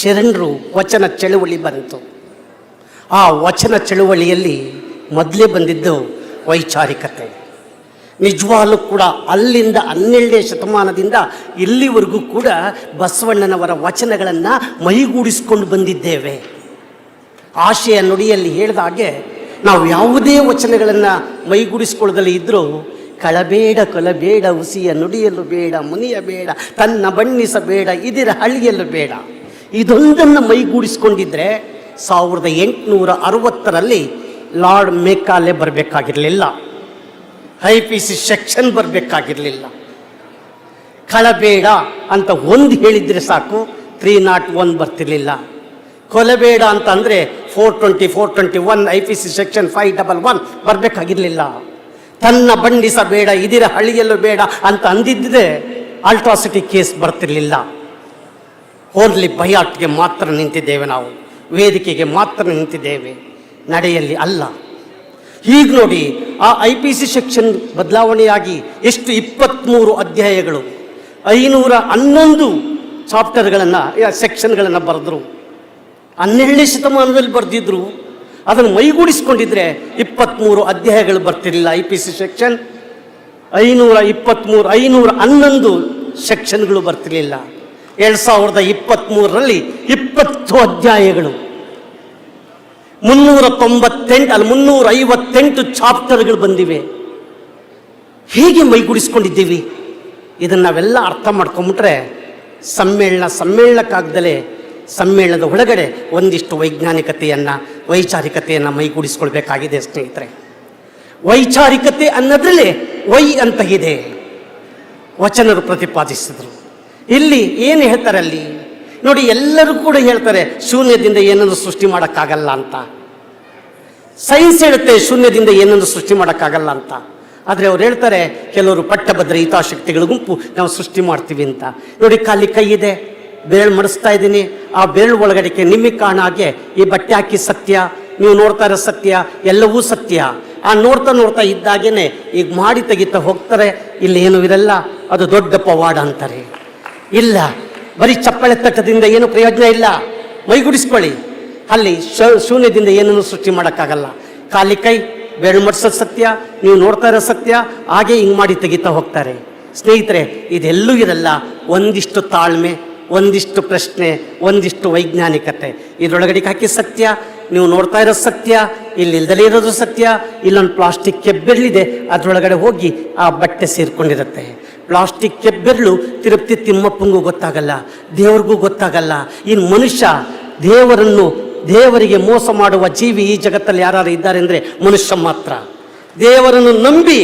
ಶರಣರು ವಚನ ಚಳುವಳಿ ಬಂತು. ಆ ವಚನ ಚಳುವಳಿಯಲ್ಲಿ ಮೊದಲೇ ಬಂದಿದ್ದು ವೈಚಾರಿಕತೆ. ನಿಜವಾಗ್ಲೂ ಕೂಡ ಅಲ್ಲಿಂದ ಹನ್ನೆರಡನೇ ಶತಮಾನದಿಂದ ಇಲ್ಲಿವರೆಗೂ ಕೂಡ ಬಸವಣ್ಣನವರ ವಚನಗಳನ್ನು ಮೈಗೂಡಿಸ್ಕೊಂಡು ಬಂದಿದ್ದೇವೆ. ಆಶಯ ನುಡಿಯಲ್ಲಿ ಹೇಳಿದ ಹಾಗೆ ನಾವು ಯಾವುದೇ ವಚನಗಳನ್ನು ಮೈಗೂಡಿಸ್ಕೊಳ್ಳದಲ್ಲಿ ಇದ್ದರೂ ಕಳಬೇಡ ಕೊಲಬೇಡ ಉಸಿಯ ನುಡಿಯಲು ಬೇಡ, ಮುನಿಯ ಬೇಡ, ತನ್ನ ಬಣ್ಣಿಸಬೇಡ ಇದಿರ ಹಳ್ಳಿಯಲ್ಲೂ ಬೇಡ. ಇದೊಂದನ್ನು ಮೈಗೂಡಿಸ್ಕೊಂಡಿದ್ರೆ ಸಾವಿರದ ಎಂಟುನೂರ ಅರವತ್ತರಲ್ಲಿ ಲಾರ್ಡ್ ಮೇಕಾಲೆ ಬರಬೇಕಾಗಿರಲಿಲ್ಲ. ಐ ಪಿ ಸಿ ಸೆಕ್ಷನ್ ಬರಬೇಕಾಗಿರಲಿಲ್ಲ. ಕಳಬೇಡ ಅಂತ ಒಂದು ಹೇಳಿದರೆ ಸಾಕು, ತ್ರೀ ನಾಟ್ ಒನ್ ಬರ್ತಿರ್ಲಿಲ್ಲ. ಕೊಲಬೇಡ ಅಂತ ಅಂದರೆ four twenty four twenty one I P C section five double one ಬರಬೇಕಾಗಿರಲಿಲ್ಲ. ತನ್ನ ಬಂಡಿಸಬೇಡ ಇದಿರ ಹಳ್ಳಿಯಲ್ಲೂ ಬೇಡ ಅಂತ ಅಂದಿದ್ದರೆ ಅಲ್ಟ್ರಾಸಿಟಿ ಕೇಸ್ ಬರ್ತಿರ್ಲಿಲ್ಲ. ಓನ್ಲಿ ಬಯಾಟ್ಗೆ ಮಾತ್ರ ನಿಂತಿದ್ದೇವೆ ನಾವು, ವೇದಿಕೆಗೆ ಮಾತ್ರ ನಿಂತಿದ್ದೇವೆ. ನಡೆಯಲ್ಲಿ ಅಲ್ಲ. ಈಗ ನೋಡಿ ಆ ಐ ಪಿ ಸಿ ಸೆಕ್ಷನ್ ಬದಲಾವಣೆಯಾಗಿ ಎಷ್ಟು ಇಪ್ಪತ್ತ್ಮೂರು ಅಧ್ಯಾಯಗಳು, ಐನೂರ ಹನ್ನೊಂದು ಚಾಪ್ಟರ್ಗಳನ್ನು ಸೆಕ್ಷನ್ಗಳನ್ನು ಬರೆದ್ರು. ಹನ್ನೆರಡನೇ ಶತಮಾನದಲ್ಲಿ ಬರೆದಿದ್ರು. ಅದನ್ನು ಮೈಗೂಡಿಸ್ಕೊಂಡಿದ್ರೆ ಇಪ್ಪತ್ತ್ಮೂರು ಅಧ್ಯಾಯಗಳು ಬರ್ತಿರಲಿಲ್ಲ ಐ ಪಿ ಸಿ ಸೆಕ್ಷನ್. ಐನೂರ ಇಪ್ಪತ್ತ್ಮೂರು ಐನೂರ ಹನ್ನೊಂದು ಸೆಕ್ಷನ್ಗಳು ಬರ್ತಿರಲಿಲ್ಲ. ಎರಡು ಸಾವಿರದ ಇಪ್ಪತ್ತ್ಮೂರರಲ್ಲಿ ಇಪ್ಪತ್ತು ಅಧ್ಯಾಯಗಳು. ಮುನ್ನೂರ ತೊಂಬತ್ತೆಂಟು ಅಲ್ಲಿ ಮುನ್ನೂರ ಐವತ್ತೆಂಟು ಚಾಪ್ಟರ್ಗಳು ಬಂದಿವೆ. ಹೇಗೆ ಮೈಗೂಡಿಸ್ಕೊಂಡಿದ್ದೀವಿ. ಇದನ್ನು ನಾವೆಲ್ಲ ಅರ್ಥ ಮಾಡ್ಕೊಂಬಿಟ್ರೆ ಸಮ್ಮೇಳನ ಸಮ್ಮೇಳನಕ್ಕಾಗ್ದಲೇ ಸಮ್ಮೇಳನದ ಒಳಗಡೆ ಒಂದಿಷ್ಟು ವೈಜ್ಞಾನಿಕತೆಯನ್ನು, ವೈಚಾರಿಕತೆಯನ್ನು ಮೈಗೂಡಿಸ್ಕೊಳ್ಬೇಕಾಗಿದೆ ಸ್ನೇಹಿತರೆ. ವೈಚಾರಿಕತೆ ಅನ್ನೋದ್ರಲ್ಲಿ ವೈ ಅಂತ ಇದೆ. ವಚನರು ಪ್ರತಿಪಾದಿಸಿದರು. ಇಲ್ಲಿ ಏನು ಹೇಳ್ತಾರೆ ಅಲ್ಲಿ ನೋಡಿ, ಎಲ್ಲರೂ ಕೂಡ ಹೇಳ್ತಾರೆ, ಶೂನ್ಯದಿಂದ ಏನನ್ನು ಸೃಷ್ಟಿ ಮಾಡೋಕ್ಕಾಗಲ್ಲ ಅಂತ. ಸೈನ್ಸ್ ಹೇಳುತ್ತೆ, ಶೂನ್ಯದಿಂದ ಏನನ್ನು ಸೃಷ್ಟಿ ಮಾಡೋಕ್ಕಾಗಲ್ಲ ಅಂತ. ಆದರೆ ಅವ್ರು ಹೇಳ್ತಾರೆ, ಕೆಲವರು ಪಟ್ಟಭದ್ರ ಹಿತಾಶಕ್ತಿಗಳ ಗುಂಪು ನಾವು ಸೃಷ್ಟಿ ಮಾಡ್ತೀವಿ ಅಂತ. ನೋಡಿ, ಖಾಲಿ ಕೈ ಇದೆ, ಬೆರಳು ಮಡಿಸ್ತಾ ಇದ್ದೀನಿ. ಆ ಬೆರಳು ಒಳಗಡೆಗೆ ನಿಮಗೆ ಕಾಣ ಹಾಗೆ ಈ ಬಟ್ಟೆ ಹಾಕಿ ಸತ್ಯ, ನೀವು ನೋಡ್ತಾ ಇರೋ ಸತ್ಯ, ಎಲ್ಲವೂ ಸತ್ಯ. ಆ ನೋಡ್ತಾ ನೋಡ್ತಾ ಇದ್ದಾಗೇನೆ ಈಗ ಮಾಡಿ ತೆಗಿತಾ ಹೋಗ್ತಾರೆ, ಇಲ್ಲಿ ಏನು ಇರಲ್ಲ, ಅದು ದೊಡ್ಡ ಪವಾಡ ಅಂತಾರೆ. ಇಲ್ಲ. ಬರೀ ಚಪ್ಪಳೆ ತಟ್ಟದಿಂದ ಏನು ಪ್ರಯೋಜನ ಇಲ್ಲ. ಮೈಗೂಡಿಸ್ಕೊಳ್ಳಿ. ಅಲ್ಲಿ ಶೂನ್ಯದಿಂದ ಏನನ್ನು ಸೃಷ್ಟಿ ಮಾಡೋಕ್ಕಾಗಲ್ಲ. ಖಾಲಿ ಕೈ ಬೆರಳು ಮಡ್ಸೋದು ಸತ್ಯ, ನೀವು ನೋಡ್ತಾ ಇರೋ ಸತ್ಯ, ಹಾಗೆ ಹಿಂಗೆ ಮಾಡಿ ತೆಗಿತಾ ಹೋಗ್ತಾರೆ. ಸ್ನೇಹಿತರೆ, ಇದೆಲ್ಲೂ ಇರಲ್ಲ ಒಂದಿಷ್ಟು ತಾಳ್ಮೆ, ಒಂದಿಷ್ಟು ಪ್ರಶ್ನೆ, ಒಂದಿಷ್ಟು ವೈಜ್ಞಾನಿಕತೆ. ಇದರೊಳಗಡೆ ಹಾಕಿ ಸತ್ಯ, ನೀವು ನೋಡ್ತಾ ಇರೋ ಸತ್ಯ, ಇಲ್ಲಿ ಇಲ್ದಲೇ ಇರೋದು ಸತ್ಯ, ಇಲ್ಲೊಂದು ಪ್ಲಾಸ್ಟಿಕ್ ಕೆಬ್ಬೆರಳಿದೆ ಅದರೊಳಗಡೆ ಹೋಗಿ ಆ ಬಟ್ಟೆ ಸೇರ್ಕೊಂಡಿರುತ್ತೆ. ಪ್ಲಾಸ್ಟಿಕ್ ಕೆಬ್ಬೆರಳು ತಿರುಪ್ತಿ ತಿಮ್ಮಪ್ಪಂಗೂ ಗೊತ್ತಾಗಲ್ಲ, ದೇವ್ರಿಗೂ ಗೊತ್ತಾಗಲ್ಲ. ಇನ್ನು ಮನುಷ್ಯ ದೇವರನ್ನು, ದೇವರಿಗೆ ಮೋಸ ಮಾಡುವ ಜೀವಿ ಈ ಜಗತ್ತಲ್ಲಿ ಯಾರು ಇದ್ದಾರೆ ಅಂದರೆ ಮನುಷ್ಯ ಮಾತ್ರ. ದೇವರನ್ನು ನಂಬಿ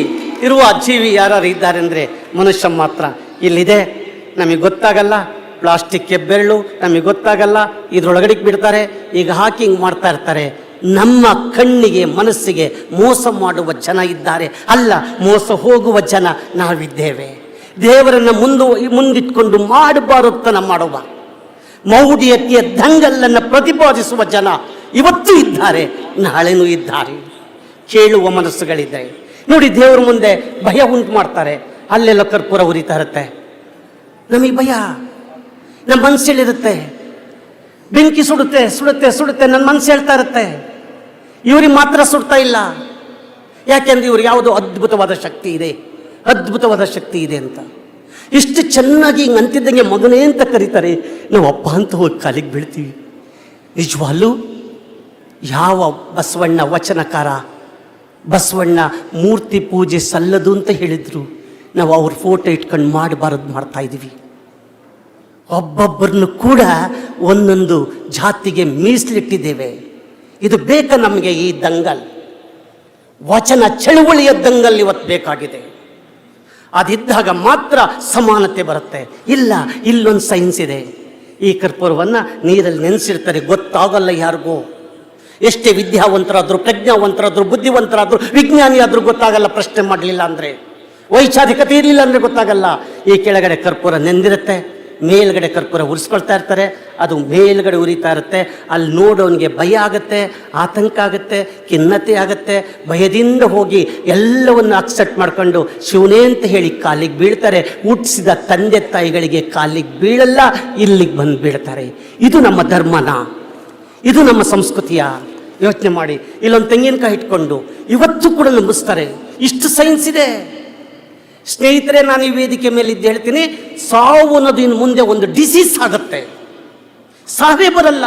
ಇರುವ ಜೀವಿ ಯಾರು ಇದ್ದಾರೆ ಅಂದರೆ ಮನುಷ್ಯ ಮಾತ್ರ. ಇಲ್ಲಿದೆ, ನಮಗೆ ಗೊತ್ತಾಗಲ್ಲ ಪ್ಲಾಸ್ಟಿಕ್ ಕೆಬ್ಬೆರಳು ನಮಗೆ ಗೊತ್ತಾಗಲ್ಲ ಇದ್ರೊಳಗಡೆ ಬಿಡ್ತಾರೆ, ಈಗ ಹಾಕಿ ಹಿಂಗೆ ಮಾಡ್ತಾ ಇರ್ತಾರೆ. ನಮ್ಮ ಕಣ್ಣಿಗೆ, ಮನಸ್ಸಿಗೆ ಮೋಸ ಮಾಡುವ ಜನ ಇದ್ದಾರೆ. ಅಲ್ಲ, ಮೋಸ ಹೋಗುವ ಜನ ನಾವಿದ್ದೇವೆ. ದೇವರನ್ನು ಮುಂದು ಮುಂದಿಟ್ಕೊಂಡು ಮಾಡಬಾರುತ್ತನ ಮಾಡುವ. ಮೌಢ್ಯತೆಯ ದಂಗಲ್ಲನ್ನು ಪ್ರತಿಪಾದಿಸುವ ಜನ ಇವತ್ತು ಇದ್ದಾರೆ, ನಾಳೆನೂ ಇದ್ದಾರೆ. ಕೇಳುವ ಮನಸ್ಸುಗಳಿದೆ. ನೋಡಿ, ದೇವರ ಮುಂದೆ ಭಯ ಉಂಟು ಮಾಡ್ತಾರೆ. ಅಲ್ಲೆಲ್ಲ ಕರ್ಪೂರ ಉರಿತಾ ಇರುತ್ತೆ. ನಮಗೆ ಭಯ. ನಮ್ಮ ಮನಸ್ಸಲ್ಲಿರುತ್ತೆ ಬೆಂಕಿ ಸುಡುತ್ತೆ ಸುಡುತ್ತೆ ಸುಡುತ್ತೆ ನನ್ನ ಮನಸ್ಸು ಹೇಳ್ತಾ ಇರುತ್ತೆ. ಇವ್ರಿಗೆ ಮಾತ್ರ ಸುಡ್ತಾ ಇಲ್ಲ. ಯಾಕೆಂದ್ರೆ ಇವ್ರಿಗೆ ಯಾವುದೋ ಅದ್ಭುತವಾದ ಶಕ್ತಿ ಇದೆ. ಅದ್ಭುತವಾದ ಶಕ್ತಿ ಇದೆ ಅಂತ. ಇಷ್ಟು ಚೆನ್ನಾಗಿ ಹಿಂಗೆ ಅಂತಿದ್ದಂಗೆ ಮಗನೇ ಅಂತ ಕರೀತಾರೆ. ನಾವು ಅಪ್ಪ ಅಂತ ಹೋಗಿ ಕಾಲಿಗೆ ಬೀಳ್ತೀವಿ. ನಿಜವಾಗ್ಲೂ ಯಾವ ಬಸವಣ್ಣ ವಚನಕಾರ, ಬಸವಣ್ಣ ಮೂರ್ತಿ ಪೂಜೆ ಸಲ್ಲದು ಅಂತ ಹೇಳಿದರು. ನಾವು ಅವ್ರ ಫೋಟೋ ಇಟ್ಕೊಂಡು ಮಾಡಬಾರದು ಮಾಡ್ತಾ ಇದ್ದೀವಿ ಒಬ್ಬೊಬ್ಬರನ್ನು ಕೂಡ ಒಂದೊಂದು ಜಾತಿಗೆ ಮೀಸಲಿಟ್ಟಿದ್ದೇವೆ. ಇದು ಬೇಕಾ ನಮಗೆ ಈ ದಂಗಲ್? ವಚನ ಚಳುವಳಿಯ ದಂಗಲ್ ಇವತ್ತು ಬೇಕಾಗಿದೆ. ಅದಿದ್ದಾಗ ಮಾತ್ರ ಸಮಾನತೆ ಬರುತ್ತೆ. ಇಲ್ಲ, ಇಲ್ಲೊಂದು ಸೈನ್ಸ್ ಇದೆ. ಈ ಕರ್ಪೂರವನ್ನು ನೀರಲ್ಲಿ ನೆನೆಸಿರ್ತಾರೆ, ಗೊತ್ತಾಗಲ್ಲ ಯಾರಿಗೂ. ಎಷ್ಟೇ ವಿದ್ಯಾವಂತರಾದ್ರು, ಪ್ರಜ್ಞಾವಂತರಾದ್ರು, ಬುದ್ಧಿವಂತರಾದ್ರು ವಿಜ್ಞಾನಿ ಆದರೂ ಗೊತ್ತಾಗಲ್ಲ ಪ್ರಶ್ನೆ ಮಾಡಲಿಲ್ಲ ಅಂದರೆ. ವೈಚಾರಿಕತೆ ಇರಲಿಲ್ಲ ಅಂದರೆ ಗೊತ್ತಾಗಲ್ಲ. ಈ ಕೆಳಗಡೆ ಕರ್ಪೂರ ನೆಂದಿರುತ್ತೆ. ಮೇಲ್ಗಡೆ ಕರ್ಪೂರ ಉರಿಸ್ಕೊಳ್ತಾ ಇರ್ತಾರೆ. ಅದು ಮೇಲ್ಗಡೆ ಉರಿತಾ ಇರುತ್ತೆ. ಅಲ್ಲಿ ನೋಡೋನಿಗೆ ಭಯ ಆಗುತ್ತೆ, ಆತಂಕ ಆಗುತ್ತೆ, ಖಿನ್ನತೆ ಆಗುತ್ತೆ. ಭಯದಿಂದ ಹೋಗಿ ಎಲ್ಲವನ್ನು ಅಕ್ಸೆಪ್ಟ್ ಮಾಡ್ಕೊಂಡು ಶಿವನೇ ಅಂತ ಹೇಳಿ ಕಾಲಿಗೆ ಬೀಳ್ತಾರೆ. ಹುಟ್ಟಿಸಿದ ತಂದೆ ತಾಯಿಗಳಿಗೆ ಕಾಲಿಗೆ ಬೀಳಲ್ಲ, ಇಲ್ಲಿಗೆ ಬಂದು ಬೀಳ್ತಾರೆ. ಇದು ನಮ್ಮ ಧರ್ಮನ. ಇದು ನಮ್ಮ ಸಂಸ್ಕೃತಿಯ. ಯೋಚನೆ ಮಾಡಿ. ಇಲ್ಲೊಂದು ತೆಂಗಿನಕಾಯಿ ಇಟ್ಕೊಂಡು ಇವತ್ತು ಕೂಡ ನಂಬಿಸ್ತಾರೆ ಇಷ್ಟು ಸೈನ್ಸ್ ಇದೆ. ಸ್ನೇಹಿತರೆ, ನಾನು ಈ ವೇದಿಕೆ ಮೇಲೆ ಇದ್ದು ಹೇಳ್ತೀನಿ, ಸಾವು ಅನ್ನೋದು ಇನ್ನು ಮುಂದೆ ಒಂದು ಡಿಸೀಸ್ ಆಗುತ್ತೆ. ಸಾವೇ ಬರಲ್ಲ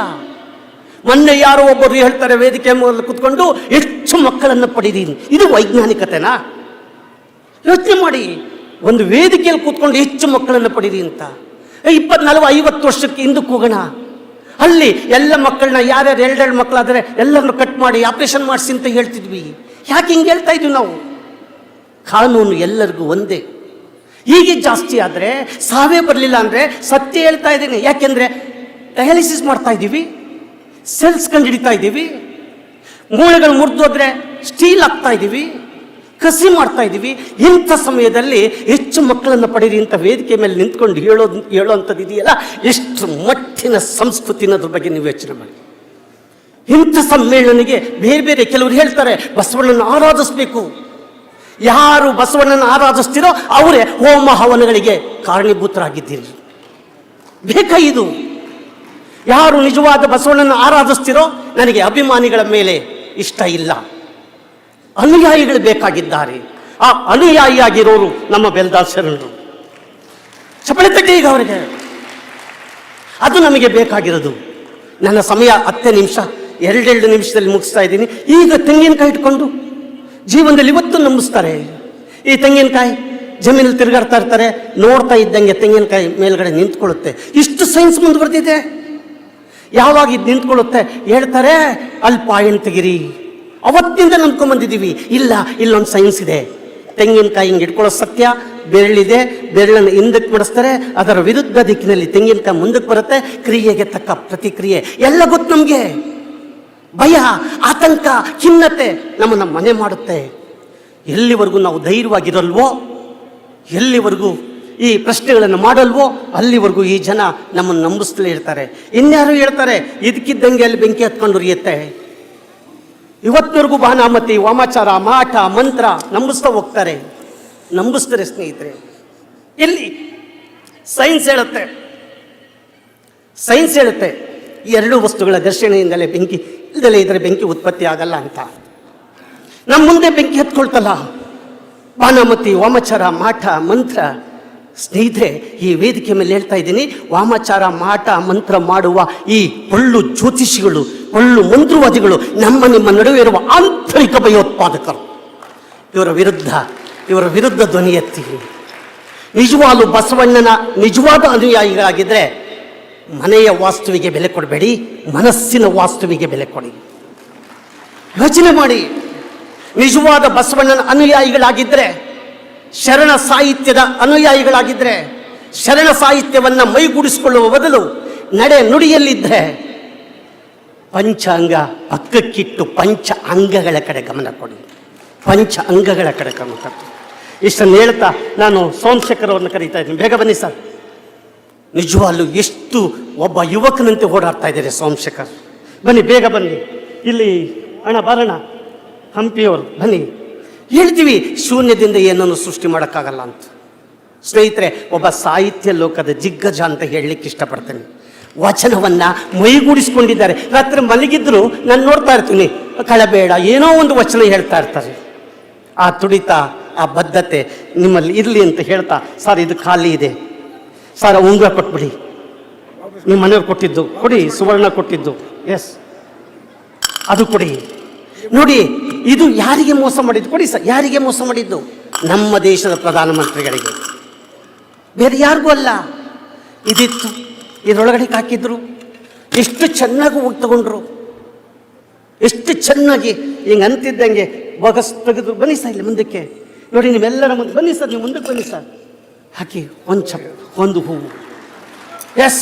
ಮೊನ್ನೆ ಯಾರೋ ಒಬ್ಬರು ಹೇಳ್ತಾರೆ, ವೇದಿಕೆ ಮೇಲೆ ಕುತ್ಕೊಂಡು, ಹೆಚ್ಚು ಮಕ್ಕಳನ್ನು ಪಡೆದೀನಿ ಇದು ವೈಜ್ಞಾನಿಕತೆನಾ? ಯೋಚನೆ ಮಾಡಿ. ಒಂದು ವೇದಿಕೆಯಲ್ಲಿ ಕೂತ್ಕೊಂಡು ಹೆಚ್ಚು ಮಕ್ಕಳನ್ನು ಪಡೀರಿ ಅಂತ. ಇಪ್ಪತ್ನಾಲ್ಕು, ಐವತ್ತು ವರ್ಷಕ್ಕೆ ಹಿಂದಕ್ಕೆ ಹೋಗೋಣ. ಅಲ್ಲಿ ಎಲ್ಲ ಮಕ್ಕಳನ್ನ, ಯಾರ್ಯಾರು ಎರಡೆರಡು ಮಕ್ಕಳಾದರೆ ಎಲ್ಲರನ್ನು ಕಟ್ ಮಾಡಿ, ಆಪರೇಷನ್ ಮಾಡಿಸಿ ಅಂತ ಹೇಳ್ತಿದ್ವಿ. ಯಾಕೆ ಹಿಂಗೆ ಹೇಳ್ತಾ ಇದ್ವಿ ನಾವು? ಕಾನೂನು ಎಲ್ಲರಿಗೂ ಒಂದೇ. ಹೀಗೆ ಜಾಸ್ತಿ ಆದರೆ ಸಾವೇ ಬರಲಿಲ್ಲ ಅಂದರೆ ಸತ್ಯ ಹೇಳ್ತಾ ಇದ್ದೀನಿ. ಯಾಕೆಂದರೆ ಡಯಾಲಿಸಿಸ್ ಮಾಡ್ತಾ ಇದ್ದೀವಿ ಸೆಲ್ಸ್ ಕಂಡುಹಿಡಿತಾ ಇದ್ದೀವಿ, ಮೂಳೆಗಳು ಮುರಿದೋದ್ರೆ ಸ್ಟೀಲ್ ಆಗ್ತಾ ಇದ್ದೀವಿ, ಕಸಿ ಮಾಡ್ತಾ ಇದ್ದೀವಿ. ಇಂಥ ಸಮಯದಲ್ಲಿ ಹೆಚ್ಚು ಮಕ್ಕಳನ್ನು ಪಡೀರಿ ಅಂತ ವೇದಿಕೆ ಮೇಲೆ ನಿಂತ್ಕೊಂಡು ಹೇಳೋದು ಹೇಳೋವಂಥದ್ದು ಇದೆಯಲ್ಲ? ಎಷ್ಟು ಮಟ್ಟಿನ ಸಂಸ್ಕೃತಿ ಅನ್ನೋದ್ರ ಬಗ್ಗೆ ನೀವು ಯೋಚನೆ ಮಾಡಿ. ಇಂಥ ಸಮ್ಮೇಳನಿಗೆ ಬೇರೆ ಬೇರೆ ಕೆಲವರು ಹೇಳ್ತಾರೆ ಬಸವಣ್ಣನ ಆರಾಧಿಸ್ಬೇಕು. ಯಾರು ಬಸವಣ್ಣನ ಆರಾಧಿಸ್ತೀರೋ ಅವರೇ ಹೋಮ ಹವನಗಳಿಗೆ ಕಾರಣೀಭೂತರಾಗಿದ್ದೀರಿ. ಬೇಕ ಇದು? ಯಾರು ನಿಜವಾದ ಬಸವಣ್ಣನ ಆರಾಧಿಸ್ತಿರೋ ನನಗೆ ಅಭಿಮಾನಿಗಳ ಮೇಲೆ ಇಷ್ಟ ಇಲ್ಲ. ಅನುಯಾಯಿಗಳು ಬೇಕಾಗಿದ್ದಾರೆ. ಆ ಅನುಯಾಯಿಯಾಗಿರೋರು ನಮ್ಮ ಬೆಲ್ದಾಲ್ ಶರಣರು ಚಪಳೆ ತಟ್ಟೆ ಈಗ ಅವರಿಗೆ. ಅದು ನಮಗೆ ಬೇಕಾಗಿರೋದು. ನನ್ನ ಸಮಯ ಹತ್ತೇ ನಿಮಿಷ, ಎರಡೆರಡು ನಿಮಿಷದಲ್ಲಿ ಮುಗಿಸ್ತಾ ಇದ್ದೀನಿ. ಈಗ ತೆಂಗಿನಕಾಯಿ ಇಟ್ಕೊಂಡು ಜೀವನದಲ್ಲಿ ಇವತ್ತು ನಂಬಿಸ್ತಾರೆ. ಈ ತೆಂಗಿನಕಾಯಿ ಜಮೀನಲ್ಲಿ ತಿರುಗಾಡ್ತಾ ಇರ್ತಾರೆ, ನೋಡ್ತಾ ಇದ್ದಂಗೆ ತೆಂಗಿನಕಾಯಿ ಮೇಲ್ಗಡೆ ನಿಂತ್ಕೊಳ್ಳುತ್ತೆ. ಇಷ್ಟು ಸೈನ್ಸ್ ಮುಂದುವರೆದಿದೆ. ಯಾವಾಗ ಇದು ನಿಂತ್ಕೊಳ್ಳುತ್ತೆ? ಹೇಳ್ತಾರೆ ಅಲ್ಲಿ ಪಾಯಿಂಟ್ ತೆಗಿರಿ ಅವತ್ತಿಂದ ನಂಬ್ಕೊಂಬಂದಿದ್ದೀವಿ. ಇಲ್ಲ, ಇಲ್ಲೊಂದು ಸೈನ್ಸ್ ಇದೆ. ತೆಂಗಿನಕಾಯಿ ಹಿಂಗೆ ಇಟ್ಕೊಳ್ಳೋ ಸತ್ಯ, ಬೆರಳಿದೆ, ಬೆರಳನ್ನು ಹಿಂದಕ್ಕೆ ಬಿಡಿಸ್ತಾರೆ ಅದರ ವಿರುದ್ಧ ದಿಕ್ಕಿನಲ್ಲಿ ತೆಂಗಿನಕಾಯಿ ಮುಂದಕ್ಕೆ ಬರುತ್ತೆ. ಕ್ರಿಯೆಗೆ ತಕ್ಕ ಪ್ರತಿಕ್ರಿಯೆ. ಎಲ್ಲ ಗೊತ್ತು ನಮಗೆ. ಭಯ, ಆತಂಕ, ಖಿನ್ನತೆ ನಮ್ಮನ್ನು ಮನೆ ಮಾಡುತ್ತೆ. ಎಲ್ಲಿವರೆಗೂ ನಾವು ಧೈರ್ಯವಾಗಿರಲ್ವೋ, ಎಲ್ಲಿವರೆಗೂ ಈ ಪ್ರಶ್ನೆಗಳನ್ನು ಮಾಡಲ್ವೋ, ಅಲ್ಲಿವರೆಗೂ ಈ ಜನ ನಮ್ಮನ್ನು ನಂಬಿಸ್ತಲೇ ಇರ್ತಾರೆ. ಇನ್ಯಾರು ಹೇಳ್ತಾರೆ ಇದಕ್ಕಿದ್ದಂಗೆ ಅಲ್ಲಿ ಬೆಂಕಿ ಹತ್ಕೊಂಡು ಉರಿಯುತ್ತೆ. ಇವತ್ತಿನವರೆಗೂ ಬಾನಾಮತಿ ವಾಮಾಚಾರ ಮಾಟ ಮಂತ್ರ ನಂಬಿಸ್ತಾ ಹೋಗ್ತಾರೆ. ನಂಬಿಸ್ತಾರೆ ಸ್ನೇಹಿತರೆ. ಎಲ್ಲಿ? ಸೈನ್ಸ್ ಹೇಳುತ್ತೆ. ಸೈನ್ಸ್ ಹೇಳುತ್ತೆ. ಈ ಎರಡು ವಸ್ತುಗಳ ದರ್ಶನದಿಂದಲೇ ಬೆಂಕಿ ಇಲ್ದಲೇ ಇದ್ರೆ ಬೆಂಕಿ ಉತ್ಪತ್ತಿ ಆಗಲ್ಲ ಅಂತ. ನಮ್ಮ ಮುಂದೆ ಬೆಂಕಿ ಹತ್ಕೊಳ್ತಲ್ಲ. ವಾನಮತಿ ವಾಮಚಾರ ಮಾಟ ಮಂತ್ರ, ಸ್ನೇಹಿತರೆ, ಈ ವೇದಿಕೆ ಮೇಲೆ ಹೇಳ್ತಾ ಇದ್ದೀನಿ, ವಾಮಚಾರ ಮಾಟ ಮಂತ್ರ ಮಾಡುವ ಈ ಒಳ್ಳು ಜ್ಯೋತಿಷಿಗಳು ಒಳ್ಳು ಮಂತ್ರವಾದಿಗಳು ನಮ್ಮ ನಿಮ್ಮ ನಡುವೆ ಇರುವ ಆಂತರಿಕ ಭಯೋತ್ಪಾದಕರು. ಇವರ ವಿರುದ್ಧ ಇವರ ವಿರುದ್ಧ ಧ್ವನಿ ಎತ್ತಿ. ನಿಜವಾದ ಬಸವಣ್ಣನ ನಿಜವಾದ ಅನುಯಾಯಿಗಳಾಗಿದ್ದರೆ ಮನೆಯ ವಾಸ್ತುವಿಗೆ ಬೆಲೆ ಕೊಡಬೇಡಿ, ಮನಸ್ಸಿನ ವಾಸ್ತುವಿಗೆ ಬೆಲೆ ಕೊಡಿ. ಯೋಚನೆ ಮಾಡಿ. ನಿಜವಾದ ಬಸವಣ್ಣನ ಅನುಯಾಯಿಗಳಾಗಿದ್ದರೆ ಶರಣ ಸಾಹಿತ್ಯದ ಅನುಯಾಯಿಗಳಾಗಿದ್ದರೆ ಶರಣ ಸಾಹಿತ್ಯವನ್ನು ಮೈಗೂಡಿಸಿಕೊಳ್ಳುವ ಬದಲು ನಡೆ ನುಡಿಯಲ್ಲಿದ್ದರೆ ಪಂಚಾಂಗ ಪಕ್ಕಕ್ಕಿಟ್ಟು ಪಂಚ ಅಂಗಗಳ ಕಡೆ ಗಮನ ಕೊಡಿ. ಪಂಚ ಅಂಗಗಳ ಕಡೆ ಗಮನ ಕೊಡಿ. ಇಷ್ಟನ್ನು ಹೇಳ್ತಾ ನಾನು ಸೋಮಶೇಖರವನ್ನು ಕರೀತಾ ಇದ್ದೀನಿ. ಬೇಗ ಬನ್ನಿ ಸರ್. ನಿಜವಾಗ್ಲೂ ಎಷ್ಟು ಒಬ್ಬ ಯುವಕನಂತೆ ಓಡಾಡ್ತಾ ಇದ್ದಾರೆ ಸೋಮಶೇಖರ್. ಬನ್ನಿ, ಬೇಗ ಬನ್ನಿ. ಇಲ್ಲಿ, ಅಣ್ಣ ಬರಣ ಹಂಪಿಯವರು, ಬನ್ನಿ. ಹೇಳ್ತೀವಿ, ಶೂನ್ಯದಿಂದ ಏನನ್ನು ಸೃಷ್ಟಿ ಮಾಡೋಕ್ಕಾಗಲ್ಲ ಅಂತ. ಸ್ನೇಹಿತರೆ, ಒಬ್ಬ ಸಾಹಿತ್ಯ ಲೋಕದ ಜಿಗ್ಗಜ ಅಂತ ಹೇಳಲಿಕ್ಕೆ ಇಷ್ಟಪಡ್ತೇನೆ. ವಚನವನ್ನು ಮೈಗೂಡಿಸ್ಕೊಂಡಿದ್ದಾರೆ. ರಾತ್ರಿ ಮಲಗಿದ್ರು ನಾನು ನೋಡ್ತಾ ಇರ್ತೀನಿ. ಕಳಬೇಡ, ಏನೋ ಒಂದು ವಚನ ಹೇಳ್ತಾ ಇರ್ತಾರೆ. ಆ ತುಡಿತ, ಆ ಬದ್ಧತೆ ನಿಮ್ಮಲ್ಲಿ ಇರಲಿ ಅಂತ ಹೇಳ್ತಾ, ಸರ್, ಇದು ಖಾಲಿ ಇದೆ. ಸರ್ ಉಂಗುರ ಕೊಟ್ಬಿಡಿ. ನಿಮ್ಮ ಮನೆಯವ್ರು ಕೊಟ್ಟಿದ್ದು. ಕೊಡಿ, ಸುವರ್ಣ ಕೊಟ್ಟಿದ್ದು. ಎಸ್ ಅದು ಕೊಡಿ. ನೋಡಿ, ಇದು ಯಾರಿಗೆ ಮೋಸ ಮಾಡಿದ್ದು? ಕೊಡಿ ಸರ್, ಯಾರಿಗೆ ಮೋಸ ಮಾಡಿದ್ದು? ನಮ್ಮ ದೇಶದ ಪ್ರಧಾನಮಂತ್ರಿಗಳಿಗೆ. ಬೇರೆ ಯಾರಿಗೂ ಅಲ್ಲ. ಇದಿತ್ತು. ಇದರೊಳಗಡೆ ಹಾಕಿದ್ರು. ಎಷ್ಟು ಚೆನ್ನಾಗಿ ಹೋಗಿ ತಗೊಂಡ್ರು. ಎಷ್ಟು ಚೆನ್ನಾಗಿ. ಹಿಂಗೆ ಅಂತಿದ್ದಂಗೆ ಬಗಸ್ ತೆಗೆದು ಬನ್ನಿ ಸರ್ ಇಲ್ಲಿ ಮುಂದಕ್ಕೆ. ನೋಡಿ ನೀವೆಲ್ಲರ ಮುಂದೆ ಬನ್ನಿ ಸರ್, ನೀವು ಮುಂದಕ್ಕೆ ಬನ್ನಿ ಸರ್. ಹಾಕಿ ಒಂದು ಒಂದು ಹೂವು. ಎಸ್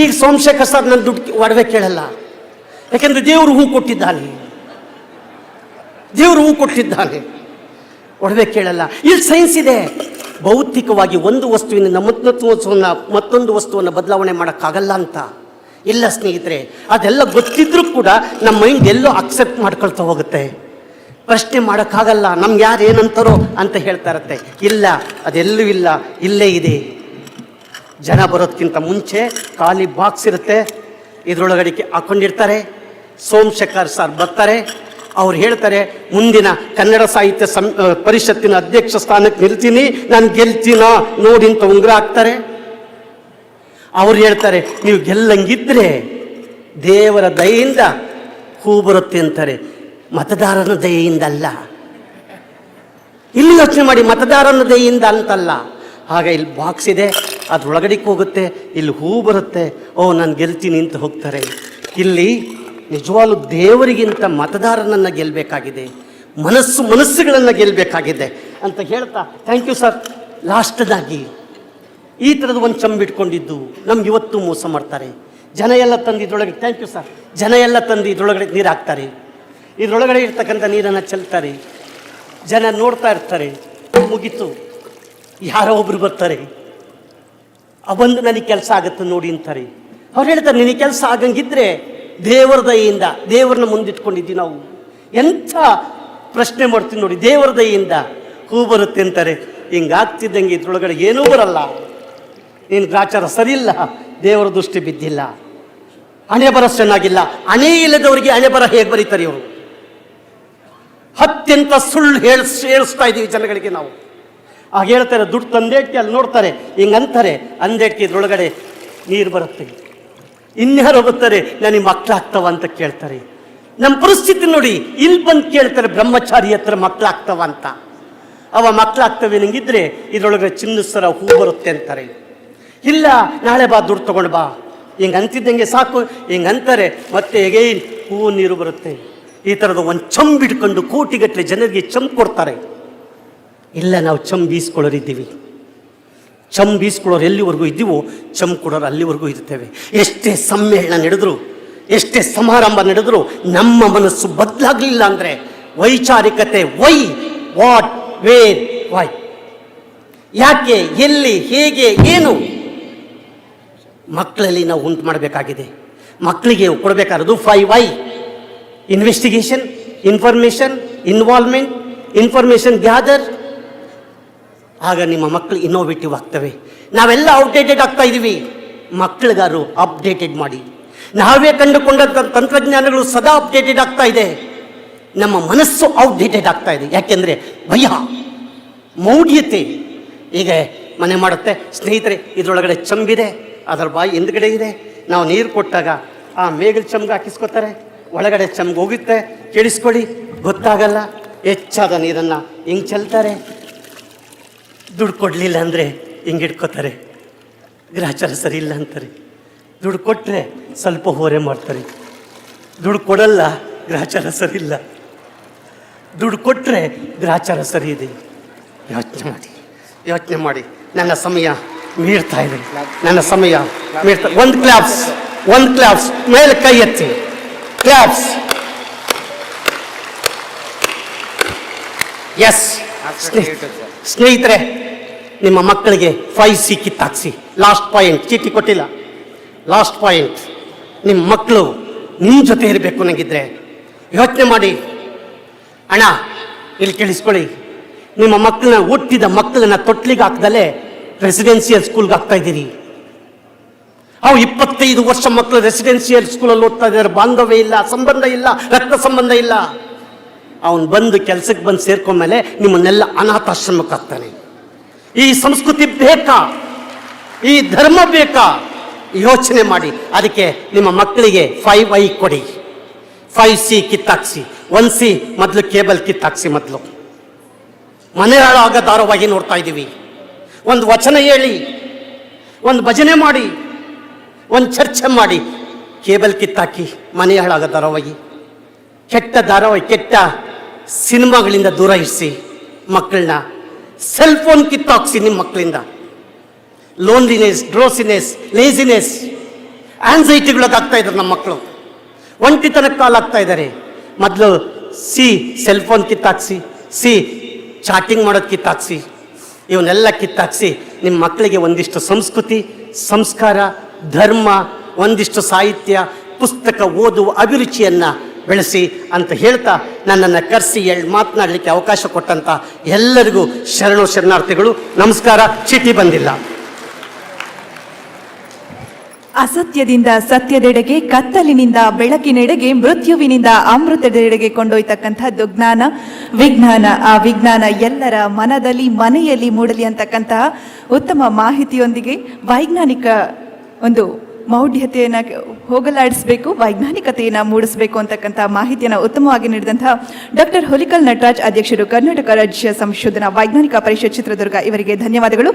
ಈಗ ಸೋಮಶೇಖರ್ ಸರ್ ನನ್ನ ದುಡ್ಡು ಒಡವೆ ಕೇಳಲ್ಲ. ಯಾಕೆಂದ್ರೆ ದೇವರು ಹೂ ಕೊಟ್ಟಿದ್ದಾನೆ. ದೇವರು ಹೂ ಕೊಟ್ಟಿದ್ದಾನೆ. ಒಡವೆ ಕೇಳಲ್ಲ. ಇಲ್ಲಿ ಸೈನ್ಸ್ ಇದೆ. ಭೌತಿಕವಾಗಿ ಒಂದು ವಸ್ತುವಿನ ಮತ್ತೊಂದು ವಸ್ತುವನ್ನು ಮತ್ತೊಂದು ವಸ್ತುವನ್ನು ಬದಲಾವಣೆ ಮಾಡೋಕ್ಕಾಗಲ್ಲ ಅಂತ. ಇಲ್ಲ ಸ್ನೇಹಿತರೆ, ಅದೆಲ್ಲ ಗೊತ್ತಿದ್ರೂ ಕೂಡ ನಮ್ಮ ಮೈಂಡ್ ಎಲ್ಲೋ ಅಕ್ಸೆಪ್ಟ್ ಮಾಡ್ಕೊಳ್ತಾ ಹೋಗುತ್ತೆ. ಪ್ರಶ್ನೆ ಮಾಡೋಕ್ಕಾಗಲ್ಲ, ನಮ್ಗೆ ಯಾರು ಏನಂತಾರೋ ಅಂತ ಹೇಳ್ತಾ ಇರತ್ತೆ. ಇಲ್ಲ, ಅದೆಲ್ಲೂ ಇಲ್ಲ, ಇಲ್ಲೇ ಇದೆ. ಜನ ಬರೋದಕ್ಕಿಂತ ಮುಂಚೆ ಖಾಲಿ ಬಾಕ್ಸ್ ಇರುತ್ತೆ ಇದರೊಳಗಡೆ ಹಾಕೊಂಡಿರ್ತಾರೆ. ಸೋಮಶೇಖರ್ ಸರ್ ಬರ್ತಾರೆ, ಅವ್ರು ಹೇಳ್ತಾರೆ, ಮುಂದಿನ ಕನ್ನಡ ಸಾಹಿತ್ಯ ಸಂ ಪರಿಷತ್ತಿನ ಅಧ್ಯಕ್ಷ ಸ್ಥಾನಕ್ಕೆ ನಿಲ್ತೀನಿ, ನಾನು ಗೆಲ್ತೀನ, ನೋಡಿ ಅಂತ ಉಂಗ್ರ ಹಾಕ್ತಾರೆ. ಅವ್ರು ಹೇಳ್ತಾರೆ, ನೀವು ಗೆಲ್ಲಂಗಿದ್ರೆ ದೇವರ ದಯೆಯಿಂದ ಹೂ ಬರುತ್ತೆ ಅಂತಾರೆ. ಮತದಾರನ ದಯೆಯಿಂದ ಅಲ್ಲ ಇಲ್ಲಿ ಯೋಚನೆ ಮಾಡಿ, ಮತದಾರನ ದಯೆಯಿಂದ ಅಂತಲ್ಲ. ಹಾಗೆ ಇಲ್ಲಿ ಬಾಕ್ಸ್ ಇದೆ ಅದ್ರೊಳಗಡೆಗೆ ಹೋಗುತ್ತೆ ಇಲ್ಲಿ ಹೂ ಬರುತ್ತೆ. ಓ, ನಾನು ಗೆಲ್ತೀನಿ ಅಂತ ಹೋಗ್ತಾರೆ. ಇಲ್ಲಿ ನಿಜವಾಗ್ಲೂ ದೇವರಿಗಿಂತ ಮತದಾರನನ್ನು ಗೆಲ್ಲಬೇಕಾಗಿದೆ ಮನಸ್ಸು ಮನಸ್ಸುಗಳನ್ನು ಗೆಲ್ಲಬೇಕಾಗಿದೆ ಅಂತ ಹೇಳ್ತಾ ಥ್ಯಾಂಕ್ ಯು ಸರ್ ಲಾಸ್ಟ್ದಾಗಿ, ಈ ಥರದ ಒಂದು ಚಂಬಿಟ್ಕೊಂಡಿದ್ದು ನಮ್ಗೆ ಇವತ್ತು ಮೋಸ ಮಾಡ್ತಾರೆ. ಜನ ಎಲ್ಲ ತಂದು ಇದ್ರೊಳಗೆ ಥ್ಯಾಂಕ್ ಯು ಸರ್ ಜನ ಎಲ್ಲ ತಂದು ಇದ್ರೊಳಗಡೆ ನೀರು ಹಾಕ್ತಾರೆ ಇದ್ರೊಳಗಡೆ ಇರ್ತಕ್ಕಂಥ ನೀರನ್ನು ಚೆಲ್ತಾರೆ. ಜನ ನೋಡ್ತಾ ಇರ್ತಾರೆ. ಮುಗೀತು. ಯಾರೋ ಒಬ್ರು ಬರ್ತಾರೆ. ಅವಂದು ನನಗೆ ಕೆಲಸ ಆಗುತ್ತೆ ನೋಡಿ ಅಂತಾರೆ. ಅವ್ರು ಹೇಳ್ತಾರೆ, ನಿನಗೆ ಕೆಲಸ ಆಗಂಗಿದ್ರೆ ದೇವರ ದಯೆಯಿಂದ, ದೇವರನ್ನ ಮುಂದಿಟ್ಕೊಂಡಿದ್ದೀವಿ ನಾವು. ಎಂಥ ಪ್ರಶ್ನೆ ಮಾಡ್ತೀವಿ ನೋಡಿ, ದೇವರ ದಯೆಯಿಂದ ಹೂ ಬರುತ್ತೆ ಅಂತಾರೆ. ಹಿಂಗಾಗ್ತಿದ್ದಂಗೆ ಇದ್ರೊಳಗಡೆ ಏನೂ ಬರಲ್ಲ. ನೀನು ಗ್ರಾಚಾರ ಸರಿ ಇಲ್ಲ ದೇವರ ದೃಷ್ಟಿ ಬಿದ್ದಿಲ್ಲ. ಹಣೆ ಬರ ಚೆನ್ನಾಗಿಲ್ಲ ಹಣೆ ಇಲ್ಲದವರಿಗೆ ಹಣೆ ಬರ ಹೇಗೆ ಬರೀತಾರೆ ಇವರು? ಅತ್ಯಂತ ಸುಳ್ಳು ಹೇಳಿಸ್ ಹೇಳಿಸ್ತಾ ಇದ್ದೀವಿ ಜನಗಳಿಗೆ ನಾವು. ಆಗ ಹೇಳ್ತಾರೆ, ದುಡ್ಡು ತಂದೇಟ್ಟಿ ಅಲ್ಲಿ ನೋಡ್ತಾರೆ, ಹಿಂಗಂತಾರೆ ಅಂದೇಟ್ಟಿ ಇದ್ರೊಳಗಡೆ ನೀರು ಬರುತ್ತೆ. ಇನ್ಯಾರು ಬರ್ತಾರೆ ನನಗೆ ಮಕ್ಕಳಾಗ್ತವ ಅಂತ ಕೇಳ್ತಾರೆ. ನಮ್ಮ ಪರಿಸ್ಥಿತಿ ನೋಡಿ, ಇಲ್ಲಿ ಬಂದು ಕೇಳ್ತಾರೆ, ಬ್ರಹ್ಮಚಾರಿ ಹತ್ರ ಮಕ್ಕಳಾಗ್ತವ ಅಂತ. ಅವ ಮಕ್ಕಳಾಗ್ತವೆ ನಂಗಿದ್ರೆ ಇದ್ರೊಳಗಡೆ ಚಿನ್ನ ಸರ ಹೂ ಬರುತ್ತೆ ಅಂತಾರೆ. ಇಲ್ಲ, ನಾಳೆ ಬಾ, ದುಡ್ಡು ತಗೊಂಡು ಬಾ. ಹಿಂಗೆ ಅಂತಿದ್ದಂಗೆ ಸಾಕು. ಹಿಂಗೆ ಅಂತಾರೆ ಮತ್ತೆ ಹೇಗೆ ಹೂವು, ನೀರು ಬರುತ್ತೆ. ಈ ಥರದ ಒಂದು ಚಂಬ್ ಇಟ್ಕೊಂಡು ಕೋಟಿಗಟ್ಟಲೆ ಜನರಿಗೆ ಚಂಬ್ ಕೊಡ್ತಾರೆ. ಇಲ್ಲ, ನಾವು ಚಂಬ್ ಬೀಸ್ಕೊಳ್ಳೋರಿದ್ದೀವಿ. ಚಮ್ ಬೀಸ್ಕೊಳ್ಳೋರು ಎಲ್ಲಿವರೆಗೂ ಇದ್ದೀವೋ ಚಮ್ ಕೊಡೋರು ಅಲ್ಲಿವರೆಗೂ ಇರ್ತೇವೆ. ಎಷ್ಟೇ ಸಮ್ಮೇಳನ ನಡೆದ್ರು, ಎಷ್ಟೇ ಸಮಾರಂಭ ನಡೆದ್ರು, ನಮ್ಮ ಮನಸ್ಸು ಬದಲಾಗಲಿಲ್ಲ ಅಂದರೆ ವೈಚಾರಿಕತೆ, ವೈ, ವಾಟ್, ವೇರ್, ವೈ. ಯಾಕೆ, ಎಲ್ಲಿ, ಹೇಗೆ, ಏನು? ಮಕ್ಕಳಲ್ಲಿ ನಾವು ಉಂಟು ಮಾಡಬೇಕಾಗಿದೆ. ಮಕ್ಕಳಿಗೆ ಕೊಡಬೇಕಾದ್ದು five I. Investigation information involvement information gather ಆಗ ನಿಮ್ಮ ಮಕ್ಕಳು ಇನ್ನೋವೇಟಿವ್ ಆಗ್ತವೆ. ನಾವೆಲ್ಲ ಔಟ್ಡೇಟೆಡ್ ಆಗ್ತಾ ಇದ್ದೀವಿ. ಮಕ್ಕಳಿಗಾರು ಅಪ್ಡೇಟೆಡ್ ಮಾಡಿ. ನಾವೇ ಕಂಡುಕೊಂಡ ತಂತ್ರಜ್ಞಾನಗಳು ಸದಾ ಅಪ್ಡೇಟೆಡ್ ಆಗ್ತಾ ಇದೆ. ನಮ್ಮ ಮನಸ್ಸು ಔಟ್ಡೇಟೆಡ್ ಆಗ್ತಾ ಇದೆ. ಯಾಕೆಂದರೆ ಭಯ, ಮೌಢ್ಯತೆ. ಈಗ ಮನೆ ಮಾಡುತ್ತೆ, ಸ್ನೇಹಿತರೆ, ಇದರೊಳಗಡೆ ಚಂಬಿದೆ, ಅದರ ಬಾಯಿ ಹಿಂದ್ಗಡೆ ಇದೆ. ನಾವು ನೀರು ಕೊಟ್ಟಾಗ ಆ ಮೇಗಲ್ ಚಮ್ಗೆ ಹಾಕಿಸ್ಕೊತಾರೆ. ಒಳಗಡೆ ಚಮ್ಗೆ ಹೋಗುತ್ತೆ. ಕೇಳಿಸ್ಕೊಳ್ಳಿ. ಗೊತ್ತಾಗಲ್ಲ. ಹೆಚ್ಚಾದ ನೀರನ್ನು ಹಿಂಗೆ ಚೆಲ್ತಾರೆ. ದುಡ್ಡು ಕೊಡಲಿಲ್ಲ ಅಂದರೆ ಹಿಂಗೆ ಇಟ್ಕೋತಾರೆ ಗ್ರಾಚಾರ ಸರಿ ಇಲ್ಲ ಅಂತಾರೆ. ದುಡ್ಡು ಕೊಟ್ಟರೆ ಸ್ವಲ್ಪ ಹೊರೆ ಮಾಡ್ತಾರೆ. ದುಡ್ಡು ಕೊಡಲ್ಲ, ಗ್ರಾಚಾರ ಸರಿ ಇಲ್ಲ. ದುಡ್ಡು ಕೊಟ್ಟರೆ ಗ್ರಾಚಾರ ಸರಿ ಇದೆ. ಯೋಚನೆ ಮಾಡಿ. ಯೋಚನೆ ಮಾಡಿ. ನನ್ನ ಸಮಯ ಮೀರ್ತಾ ಇದೆ. ನನ್ನ ಸಮಯ ಮೀರ್ತಾ ಒಂದು ಕ್ಲಾಪ್ಸ್ ಒಂದು ಕ್ಲಾಪ್ಸ್ ಮೇಲೆ ಕೈ ಎತ್ತಿ. ಕ್ಲಾಪ್ಸ್ ಎಸ್ ಸ್ನೇಹಿತರೆ, ನಿಮ್ಮ ಮಕ್ಕಳಿಗೆ ಫೈವ್ ಸಿ ಕಿತ್ತಾಕ್ಸಿ ಲಾಸ್ಟ್ ಪಾಯಿಂಟ್ ಚೀಟಿ ಕೊಟ್ಟಿಲ್ಲ. ಲಾಸ್ಟ್ ಪಾಯಿಂಟ್ ನಿಮ್ಮ ಮಕ್ಕಳು ನಿಮ್ಮ ಜೊತೆ ಇರಬೇಕು ನನಗಿದ್ರೆ ಯೋಚನೆ ಮಾಡಿ. ಅಣ್ಣ, ಇಲ್ಲಿ ಕೇಳಿಸ್ಕೊಳ್ಳಿ. ನಿಮ್ಮ ಮಕ್ಕಳನ್ನ ಹುಟ್ಟಿದ ಮಕ್ಕಳನ್ನ ತೊಟ್ಲಿಗೆ ಹಾಕ್ದಲೆ ರೆಸಿಡೆನ್ಸಿಯಲ್ ಸ್ಕೂಲ್ಗೆ ಹಾಕ್ತಾ ಇದ್ದೀರಿ. ಅವು ಇಪ್ಪತ್ತೈದು ವರ್ಷ ಮಕ್ಕಳು ರೆಸಿಡೆನ್ಸಿಯಲ್ ಸ್ಕೂಲಲ್ಲಿ ಓದ್ತಾ ಇದ್ದಾರೆ. ಬಾಂಧವ್ಯ ಇಲ್ಲ, ಸಂಬಂಧ ಇಲ್ಲ, ರಕ್ತ ಸಂಬಂಧ ಇಲ್ಲ. ಅವನು ಬಂದು ಕೆಲಸಕ್ಕೆ ಬಂದು ಸೇರ್ಕೊಂಡ್ಮೇಲೆ ನಿಮ್ಮನ್ನೆಲ್ಲ ಅನಾಥಾಶ್ರಮಕ್ಕೆ ಹಾಕ್ತಾನೆ ಈ ಸಂಸ್ಕೃತಿ ಬೇಕಾ? ಈ ಧರ್ಮ ಬೇಕಾ? ಯೋಚನೆ ಮಾಡಿ. ಅದಕ್ಕೆ ನಿಮ್ಮ ಮಕ್ಕಳಿಗೆ ಫೈವ್ ಐ ಕೊಡಿ. ಫೈವ್ ಸಿ ಕಿತ್ತಾಕ್ಸಿ. ಒನ್ ಸಿ ಮೊದಲು ಕೇಬಲ್ ಕಿತ್ತಾಕ್ಸಿ ಮೊದಲು. ಮನೆ ಹಾಳಾಗ ಧಾರವಾಗಿ ನೋಡ್ತಾ ಇದ್ದೀವಿ ಒಂದು ವಚನ ಹೇಳಿ. ಒಂದು ಭಜನೆ ಮಾಡಿ. ಒಂದು ಚರ್ಚೆ ಮಾಡಿ. ಕೇಬಲ್ ಕಿತ್ತಾಕಿ ಮನೆ ಹಾಳಾದ ಧಾರಾವಾಹಿ ಕೆಟ್ಟ ಧಾರಾವಾಹಿ ಕೆಟ್ಟ ಸಿನಿಮಾಗಳಿಂದ ದೂರ ಇರಿಸಿ ಮಕ್ಕಳನ್ನ. ಸೆಲ್ ಫೋನ್ ಕಿತ್ತಾಕ್ಸಿ ನಿಮ್ಮ ಮಕ್ಕಳಿಂದ. ಲೋನ್ಲಿನೆಸ್ ಡ್ರೋಸಿನೆಸ್ ಲೇಸಿನೆಸ್ ಆನ್ಸೈಟಿಗಳಾಗ್ತಾ ಇದ್ದಾರೆ ನಮ್ಮ ಮಕ್ಕಳು. ಒಂಟಿತನಕ್ಕೆ ಕಾಲಾಗ್ತಾ ಇದ್ದಾರೆ. ಮೊದಲು ಸಿ ಸೆಲ್ ಫೋನ್ ಕಿತ್ತಾಕ್ಸಿ, ಸಿ ಚಾಟಿಂಗ್ ಮಾಡೋದು ಕಿತ್ತಾಕ್ಸಿ. ಇವನ್ನೆಲ್ಲ ಕಿತ್ತಾಕ್ಸಿ ನಿಮ್ಮ ಮಕ್ಕಳಿಗೆ ಒಂದಿಷ್ಟು ಸಂಸ್ಕೃತಿ, ಸಂಸ್ಕಾರ ಧರ್ಮ, ಒಂದಿಷ್ಟು ಸಾಹಿತ್ಯ, ಪುಸ್ತಕ ಓದುವ ಅಭಿರುಚಿಯನ್ನು ಬೆಳೆಸಿ ಅಂತ ಹೇಳ್ತಾ ನನ್ನನ್ನು ಕರೆಸಿ ಎಳ್ ಮಾತನಾಡಲಿಕ್ಕೆ ಅವಕಾಶ ಕೊಟ್ಟಂತ ಎಲ್ಲರಿಗೂ ಶರಣು ಶರಣಾರ್ಥಿಗಳು, ನಮಸ್ಕಾರ. ಚೀಟಿ ಬಂದಿಲ್ಲ. ಅಸತ್ಯದಿಂದ ಸತ್ಯದೆಡೆಗೆ, ಕತ್ತಲಿನಿಂದ ಬೆಳಕಿನೆಡೆಗೆ, ಮೃತ್ಯುವಿನಿಂದ ಅಮೃತದೆಡೆಗೆ ಕೊಂಡೊಯ್ತಕ್ಕಂಥದ್ದು ಜ್ಞಾನ. ವಿಜ್ಞಾನ, ಆ ವಿಜ್ಞಾನ ಎಲ್ಲರ ಮನದಲ್ಲಿ, ಮನೆಯಲ್ಲಿ ಮೂಡಲಿ ಅಂತಕ್ಕಂತಹ ಉತ್ತಮ ಮಾಹಿತಿಯೊಂದಿಗೆ ವೈಜ್ಞಾನಿಕ ಒಂದು ಮೌಢ್ಯತೆಯನ್ನು ಹೋಗಲಾಡಿಸಬೇಕು, ವೈಜ್ಞಾನಿಕತೆಯನ್ನು ಮೂಡಿಸಬೇಕು ಅಂತಕ್ಕಂಥ ಮಾಹಿತಿಯನ್ನು ಉತ್ತಮವಾಗಿ ನೀಡಿದಂತಹ ಡಾಕ್ಟರ್ ಹುಲಿಕಲ್ ನಟರಾಜ್ ಅಧ್ಯಕ್ಷರು ಕರ್ನಾಟಕ ರಾಜ್ಯ ಸಂಶೋಧನಾ ವೈಜ್ಞಾನಿಕ ಪರಿಷತ್ ಚಿತ್ರದುರ್ಗ ಇವರಿಗೆ ಧನ್ಯವಾದಗಳು.